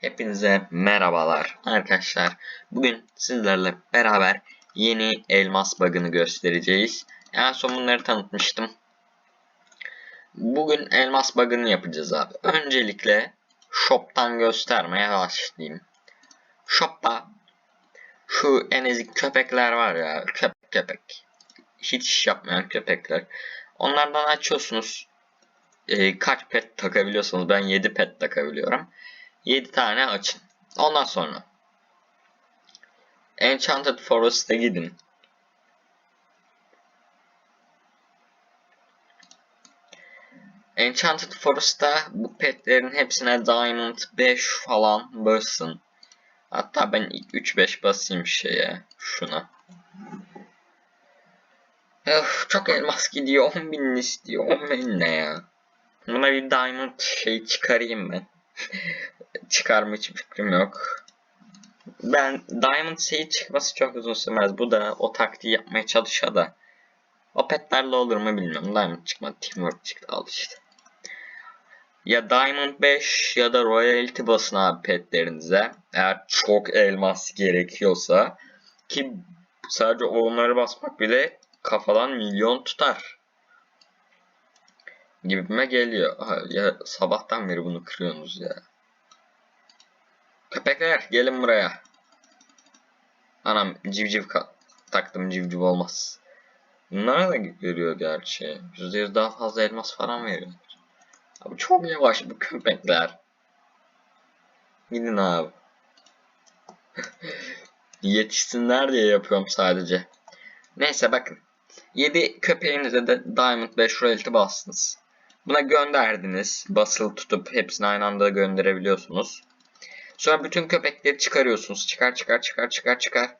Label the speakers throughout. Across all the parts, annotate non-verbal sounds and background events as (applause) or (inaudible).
Speaker 1: Hepinize merhabalar arkadaşlar. Bugün sizlerle beraber yeni elmas bug'ını göstereceğiz. En son bunları tanıtmıştım. Bugün elmas bug'ını yapacağız abi. Öncelikle shop'tan göstermeye başlayayım. Shop'ta şu en ezik köpekler var ya köpek köpek. Hiç iş yapmayan köpekler. Onlardan açıyorsunuz. Ee, kaç pet takabiliyorsanız ben 7 pet takabiliyorum. 7 tane açın. Ondan sonra Enchanted Forest'a gidin. Enchanted Forest'ta bu petlerin hepsine Diamond 5 falan basın. Hatta ben ilk 3-5 basayım şeye, şuna. Öf, çok elmas gidiyor, 10 bin istiyor, 10 bin ne ya? Buna bir Diamond şey çıkarayım ben. Çıkarma hiç fikrim yok. Ben Diamond şeyi çıkması çok uzun sürmez. Bu da o taktiği yapmaya çalışıyor da. O olur mu bilmiyorum. Diamond çıkmadı. Teamwork çıktı. Al işte. Ya Diamond 5 ya da Royalty basın abi petlerinize. Eğer çok elmas gerekiyorsa. Ki sadece onları basmak bile kafadan milyon tutar. Gibime geliyor. Ha, ya sabahtan beri bunu kırıyorsunuz ya. Köpekler gelin buraya. Anam civciv taktım civciv olmaz. Bunlara da veriyor gerçi. %100 daha fazla elmas falan veriyor. Abi çok yavaş bu köpekler. Gidin abi. (laughs) Yetişsinler diye yapıyorum sadece. Neyse bakın. 7 köpeğinize de Diamond 5 royalty bastınız. Buna gönderdiniz. Basılı tutup hepsini aynı anda gönderebiliyorsunuz. Sonra bütün köpekleri çıkarıyorsunuz. Çıkar çıkar çıkar çıkar çıkar.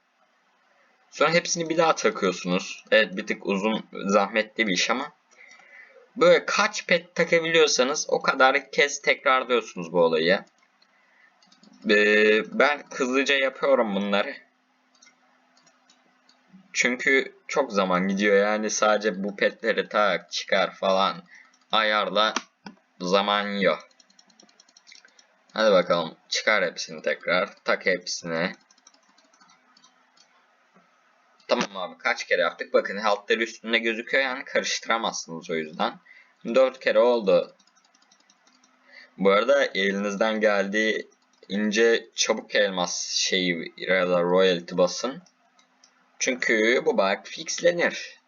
Speaker 1: Sonra hepsini bir daha takıyorsunuz. Evet bir tık uzun zahmetli bir iş ama. Böyle kaç pet takabiliyorsanız o kadar kez tekrarlıyorsunuz bu olayı. Ee, ben hızlıca yapıyorum bunları. Çünkü çok zaman gidiyor yani sadece bu petleri tak çıkar falan ayarla zaman yok. Hadi bakalım çıkar hepsini tekrar tak hepsini. Tamam abi kaç kere yaptık bakın altları üstünde gözüküyor yani karıştıramazsınız o yüzden. 4 kere oldu. Bu arada elinizden geldiği ince çabuk elmas şeyi ya da royalty basın. Çünkü bu bug fixlenir.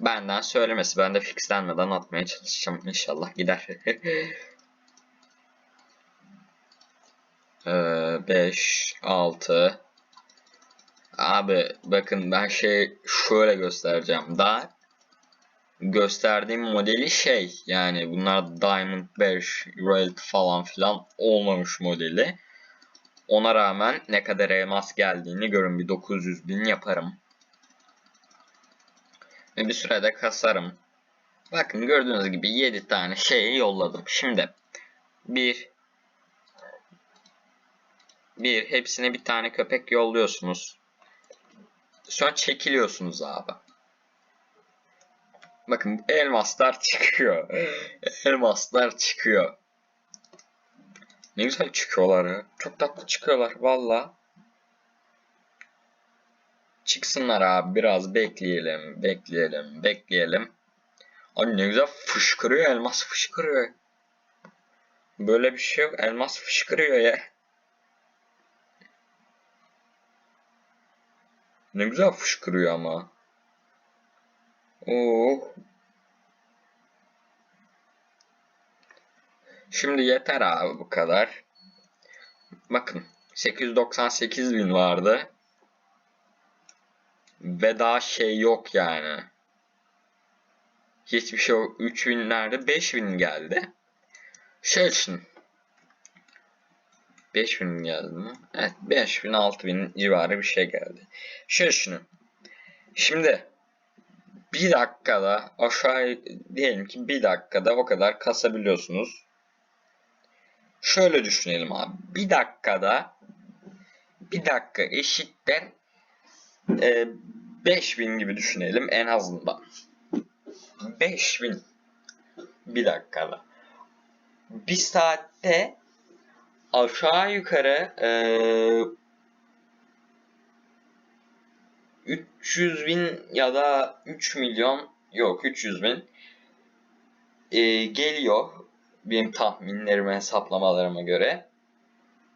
Speaker 1: Benden söylemesi. Ben de fixlenmeden atmaya çalışacağım. İnşallah gider. (laughs) 5, 6 Abi bakın ben şey şöyle göstereceğim. Daha gösterdiğim modeli şey yani bunlar Diamond 5 Royalty falan filan olmamış modeli. Ona rağmen ne kadar elmas geldiğini görün bir 900 bin yaparım. Ve bir sürede kasarım. Bakın gördüğünüz gibi 7 tane şeyi yolladım. Şimdi 1 bir hepsine bir tane köpek yolluyorsunuz. Sonra çekiliyorsunuz abi. Bakın elmaslar çıkıyor. (laughs) elmaslar çıkıyor. Ne güzel çıkıyorlar ya. Çok tatlı çıkıyorlar valla. Çıksınlar abi biraz bekleyelim, bekleyelim, bekleyelim. Abi ne güzel fışkırıyor elmas fışkırıyor. Böyle bir şey yok elmas fışkırıyor ya. Ne güzel fışkırıyor ama. Oo. Şimdi yeter abi bu kadar. Bakın 898 bin vardı. Ve daha şey yok yani. Hiçbir şey yok. 3000'lerde 5000 geldi. Şey için 5000 geldi mi? Evet 5000 6000 civarı bir şey geldi. Şöyle şunu. Şimdi bir dakikada aşağı diyelim ki bir dakikada o kadar kasabiliyorsunuz. Şöyle düşünelim abi. Bir dakikada bir dakika eşittir e, 5000 gibi düşünelim en azından. 5000 bir dakikada. Bir saatte aşağı yukarı eee 300 bin ya da 3 milyon yok 300 bin eee, geliyor benim tahminlerime hesaplamalarıma göre.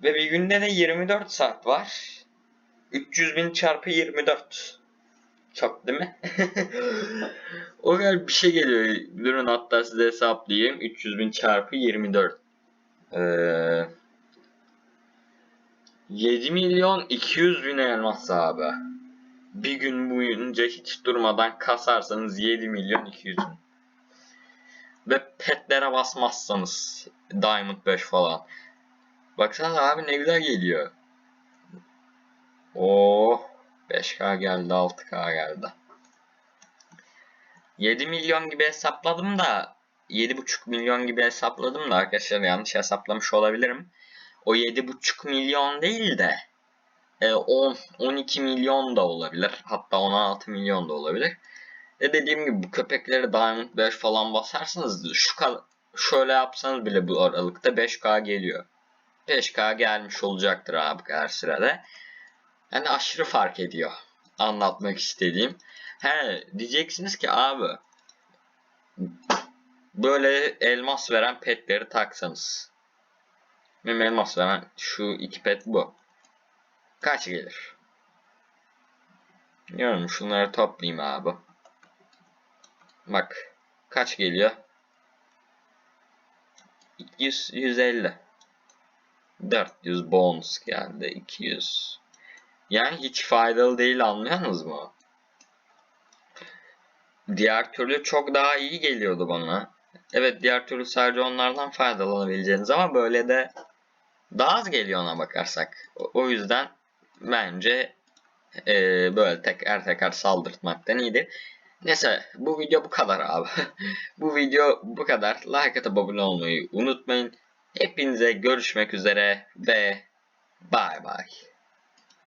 Speaker 1: Ve bir günde de 24 saat var. 300 bin çarpı 24 çok değil mi? (laughs) o kadar bir şey geliyor. Durun hatta size hesaplayayım. 300 bin çarpı 24 eee 7 milyon 200 bin elmas abi. Bir gün boyunca hiç durmadan kasarsanız 7 milyon 200 bin. Ve petlere basmazsanız Diamond 5 falan. Baksana abi ne güzel geliyor. Oo 5K geldi 6K geldi. 7 milyon gibi hesapladım da 7,5 milyon gibi hesapladım da arkadaşlar yanlış hesaplamış olabilirim. O 7,5 milyon değil de e, 10 12 milyon da olabilir. Hatta 16 milyon da olabilir. E dediğim gibi bu köpekleri Diamond 5 falan basarsanız şu şöyle yapsanız bile bu aralıkta 5K geliyor. 5K gelmiş olacaktır abi her sırada. Yani aşırı fark ediyor. Anlatmak istediğim. He diyeceksiniz ki abi böyle elmas veren petleri taksanız. Benim elmas şu iki pet bu. Kaç gelir? Diyorum şunları toplayayım abi. Bak kaç geliyor? 200 150. 400 bonus geldi 200. Yani hiç faydalı değil anlıyorsunuz mu? Diğer türlü çok daha iyi geliyordu bana. Evet diğer türlü sadece onlardan faydalanabileceğiniz ama böyle de daha az geliyor ona bakarsak. O, yüzden bence e, böyle teker teker saldırtmaktan iyidir. Neyse bu video bu kadar abi. (laughs) bu video bu kadar. Like atıp abone olmayı unutmayın. Hepinize görüşmek üzere ve bay bay.